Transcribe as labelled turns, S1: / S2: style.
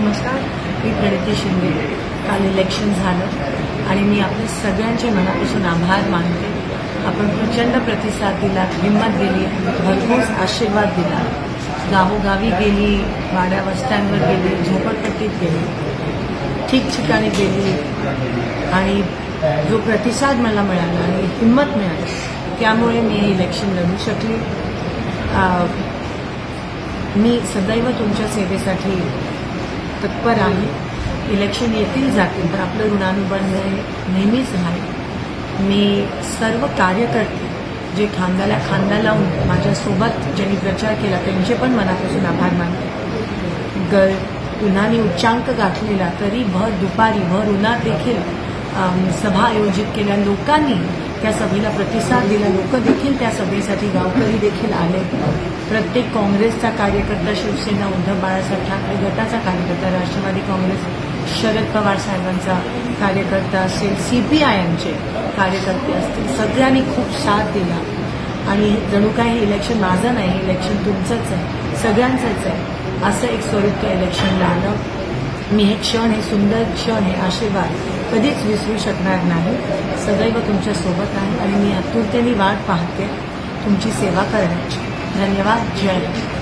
S1: नमस्कार मी प्रणिती शिंदे. काल इलेक्शन झालं आणि मी आपल्या सगळ्यांचे मनापासून आभार मानते. आपण प्रचंड प्रतिसाद दिला हिंमत दिली भरपूर आशीर्वाद दिला. गावोगावी गेली वाड्या वस्त्यांवर गेली झोपडपट्टीत गेली ठिकठिकाणी गेली. आणि जो प्रतिसाद मला मिळाला आणि हिंमत मिळाली त्यामुळे मी इलेक्शन लढू शकली. मी सदैव तुमच्या सेवेसाठी तत्पर आहे. इलेक्शन येतील जातील तर आपलं ऋणानुबंध हे नेहमीच राहील मी सर्व कार्यकर्ते जे खांद्याला खांदा लावून माझ्यासोबत ज्यांनी प्रचार केला त्यांचे पण मनापासून आभार मानते. ग उन्हाने उच्चांक गाठलेला तरी भर दुपारी भर उन्हात देखील सभा आयोजित केल्या. लोकांनी त्या सभेला प्रतिसाद दिला. लोक देखील त्या सभेसाठी गावकरी देखील आले. प्रत्येक काँग्रेसचा कार्यकर्ता शिवसेना उद्धव बाळासाहेब ठाकरे गटाचा कार्यकर्ता राष्ट्रवादी काँग्रेस शरद पवार साहेबांचा कार्यकर्ता असेल सी पी आय एमचे कार्यकर्ते असतील. सगळ्यांनी खूप साथ दिला. आणि जणू काय हे इलेक्शन माझं नाही इलेक्शन तुमचंच आहे. सगळ्यांचंच आहे. असं एक स्वरूप त्या इलेक्शनला आलं. मी हे क्षण हे सुंदर क्षण हे आशीर्वाद कधीच विसरू शकणार नाही. सदैव तुमच्यासोबत आहे आणि मी आतुरतेने वाट पाहते तुमची सेवा करण्याची. धन्यवाद. जय